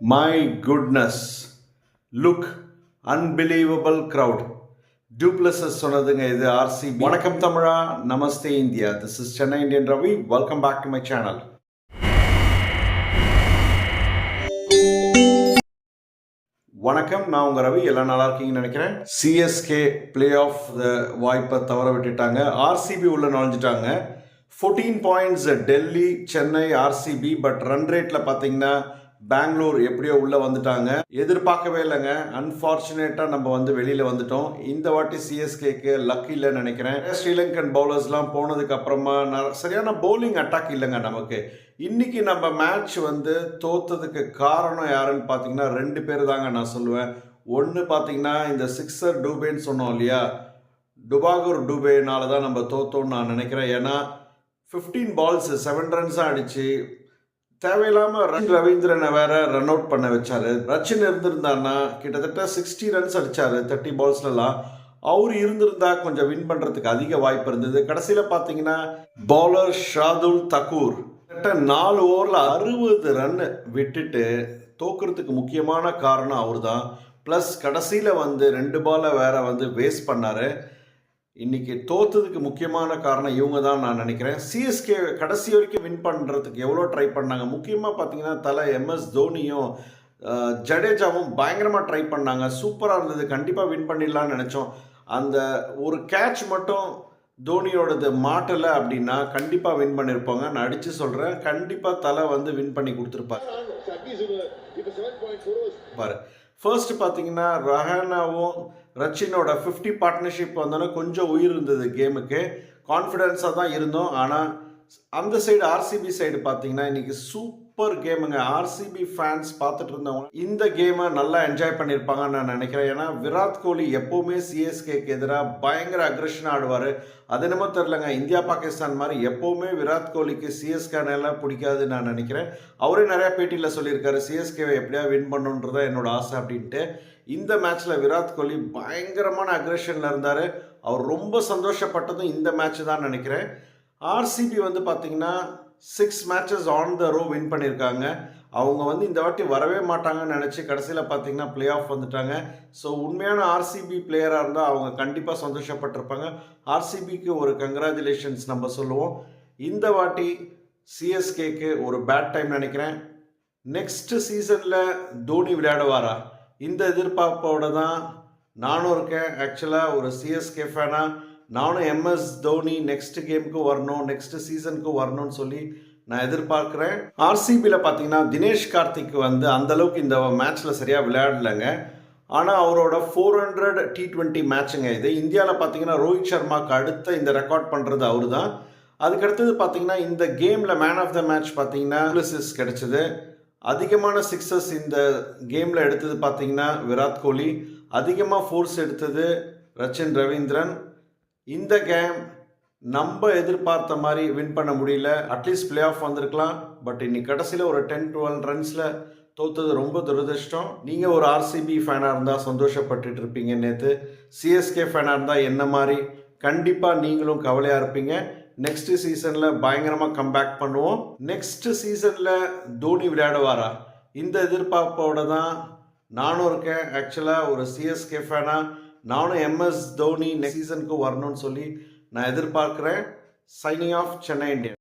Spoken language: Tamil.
My goodness look unbelievable crowd. Du Plessis சொன்னதுங்க இது ஆர்சிபி வணக்கம் தமிழா. நமஸ்தே India. This is Chennai Indian Ravi welcome back to my channel வணக்கம். நான் உங்கள் ரவி. எல்லாம் நல்லா இருக்கீங்கன்னு நினைக்கிறேன். சிஎஸ்கே பிளே ஆஃப் வாய்ப்பை தவற விட்டுட்டாங்க. ஆர்சிபி உள்ள நுழைஞ்சிட்டாங்க. Fourteen points Delhi Chennai RCB but run ரேட்டில் பார்த்தீங்கன்னா பெங்களூர் எப்படியோ உள்ள வந்துட்டாங்க. எதிர்பார்க்கவே இல்லைங்க. அன்பார்ச்சுனேட்டா நம்ம வந்து வெளியில வந்துட்டோம். இந்த வாட்டி சிஎஸ்கேக்கு லக் இல்லைன்னு நினைக்கிறேன். ஸ்ரீலங்கன் பவுலர்ஸ்லாம் போனதுக்கு அப்புறமா சரியான பவுலிங் அட்டாக் இல்லைங்க நமக்கு. இன்னைக்கு நம்ம மேட்ச் வந்து தோத்ததுக்கு காரணம் யாருன்னு பார்த்தீங்கன்னா ரெண்டு பேர் தாங்க நான் சொல்லுவேன். ஒன்று பார்த்தீங்கன்னா இந்த சிக்ஸர் டூபேன்னு சொன்னோம் இல்லையா? டுபாகூர் டூபேனால தான் நம்ம தோத்தோம்னு நான் நினைக்கிறேன். ஏன்னா ஃபிஃப்டீன் பால்ஸ் செவன் ரன்ஸாக அடித்து தேவையில்லாம ரன் ரவீந்திரனை வேற ரன் அவுட் பண்ண வச்சாரு. ரச்சின் இருந்திருந்தான்னா கிட்டத்தட்ட சிக்ஸ்டி ரன்ஸ் அடிச்சாரு தேர்ட்டி பால்ஸ்லாம் அவர் இருந்திருந்தா கொஞ்சம் வின் பண்றதுக்கு அதிக வாய்ப்பு இருந்தது. கடைசியில பாத்தீங்கன்னா பவுலர் ஷாதுல் தக்கூர் கிட்டத்தட்ட நாலு ஓவர்ல அறுபது ரன் விட்டுட்டு தோக்குறதுக்கு முக்கியமான காரணம் அவர் தான் ப்ளஸ் கடைசியில் வந்து ரெண்டு பாலை வேற வந்து வேஸ்ட் பண்ணாரு. இன்னைக்கு தோத்ததுக்கு முக்கியமான காரணம் இவங்க தான் நான் நினைக்கிறேன். சிஎஸ்கே கடைசி வரைக்கும் வின் பண்ணுறதுக்கு எவ்வளோ ட்ரை பண்ணாங்க? முக்கியமாக பார்த்தீங்கன்னா தலை எம்எஸ் தோனியும் ஜடேஜாவும் பயங்கரமாக ட்ரை பண்ணாங்க. சூப்பராக இருந்தது. கண்டிப்பாக வின் பண்ணிடலாம்னு நினச்சோம். அந்த ஒரு கேட்ச் மட்டும் தோனியோடது மாட்டலை அப்படின்னா கண்டிப்பாக வின் பண்ணியிருப்பாங்க நான் அடித்து சொல்கிறேன் கண்டிப்பாக தலை வந்து வின் பண்ணி கொடுத்துருப்பாரு பாரு ஃபர்ஸ்ட் பார்த்தீங்கன்னா ரஹானாவும் ரச்சினோட ஃபிஃப்டி பார்ட்னர்ஷிப் வந்தோன்னே கொஞ்சம் உயிர் இருந்தது கேமுக்கு கான்ஃபிடென்ஸாக தான் இருந்தோம். ஆனால் அந்த சைடு ஆர்சிபி சைடு பார்த்தீங்கன்னா இன்றைக்கி சூப் சூப்பர் கேமுங்க. ஆர்சிபி ஃபேன்ஸ் பார்த்துட்டு இருந்தவங்க இந்த கேமை நல்லா என்ஜாய் பண்ணியிருப்பாங்கன்னு நான் நினைக்கிறேன். ஏன்னா விராட் கோலி எப்போவுமே சிஎஸ்கேக்கு எதிராக பயங்கர அக்ரஷன் ஆடுவார். அது என்னமோ தெரிலங்க இந்தியா பாகிஸ்தான் மாதிரி எப்போவுமே விராட் கோலிக்கு சிஎஸ்கே எல்லாம் பிடிக்காதுன்னு நான் நினைக்கிறேன். அவரே நிறையா பேட்டியில் சொல்லியிருக்காரு சிஎஸ்கேவை எப்படியா வின் பண்ணுன்றதா என்னோட ஆசை அப்படின்ட்டு. இந்த மேட்ச்சில் விராட் கோலி பயங்கரமான அக்ரஷனில் இருந்தார். அவர் ரொம்ப சந்தோஷப்பட்டதும் இந்த மேட்ச் தான் நினைக்கிறேன் ஆர்சிபி வந்து பார்த்திங்கன்னா six matches on the row win பண்ணியிருக்காங்க அவங்க வந்து இந்த வாட்டி வரவே மாட்டாங்கன்னு நினச்சி கடைசியில் பார்த்தீங்கன்னா ப்ளே ஆஃப் வந்துட்டாங்க. ஸோ உண்மையான ஆர்சிபி பிளேயராக இருந்தால் அவங்க கண்டிப்பாக சந்தோஷப்பட்டிருப்பாங்க. ஆர்சிபிக்கு ஒரு கங்க்ராச்சுலேஷன்ஸ் நம்ம சொல்லுவோம். இந்த வாட்டி சிஎஸ்கேக்கு ஒரு பேட் டைம் நினைக்கிறேன். நெக்ஸ்ட் சீசனில் தோனி விளையாடுவாரா? இந்த எதிர்பார்ப்போடு தான் நானும் இருக்கேன். ஆக்சுவலாக ஒரு சிஎஸ்கே ஃபேனாக நானும் எம்எஸ் தோனி நெக்ஸ்ட் கேமுக்கு வரணும் நெக்ஸ்ட் சீசனுக்கு வரணும்னு சொல்லி நான் எதிர்பார்க்குறேன். ஆர்சிபியில் பார்த்தீங்கன்னா தினேஷ் கார்த்திக் வந்து அந்தளவுக்கு இந்த மேட்ச்சில் சரியாக விளையாடலைங்க. ஆனால் அவரோட ஃபோர் ஹண்ட்ரட் டி ட்வெண்ட்டி மேட்சுங்க இது. இந்தியாவில் பார்த்தீங்கன்னா ரோஹித் சர்மாக்கு அடுத்த இந்த ரெக்கார்ட் பண்ணுறது அவர் தான் அதுக்கடுத்தது பார்த்தீங்கன்னா இந்த கேமில் மேன் ஆஃப் த மேட்ச் பார்த்தீங்கன்னா யூலிசிஸ் கிடைச்சது. அதிகமான சிக்ஸஸ் இந்த கேமில் எடுத்தது பார்த்தீங்கன்னா விராட் கோலி. அதிகமாக ஃபோர்ஸ் எடுத்தது ரச்சின் ரவீந்திரன். இந்த கேம் நம்ம எதிர்பார்த்த மாதிரி வின் பண்ண முடியல. அட்லீஸ்ட் பிளே ஆஃப் வந்திருக்கலாம். பட் இன்னைக்கு கடைசியில் ஒரு டென் டுவெல் ரன்ஸில் தோத்தது ரொம்ப துரதிர்ஷ்டம். நீங்கள் ஒரு ஆர்சிபி ஃபேனாக இருந்தால் சந்தோஷப்பட்டுட்டு இருப்பீங்க நேற்று சிஎஸ்கே ஃபேனாக இருந்தால் என்ன மாதிரி? கண்டிப்பாக நீங்களும் கவலையாக இருப்பீங்க. நெக்ஸ்ட் சீசனில் பயங்கரமாக கம்பேக் பண்ணுவோம். நெக்ஸ்ட் சீசனில் தோனி விளையாடுவாரா? இந்த எதிர்பார்ப்போட தான் நானும் இருக்கேன். ஆக்சுவலாக ஒரு சிஎஸ்கே ஃபேனாக நானும் எம்எஸ் தோனி நெக்ஸ்ட் சீசனுக்கு வரணும்னு சொல்லி நான் எதிர்பார்க்குறேன். Signing off Chennai Indian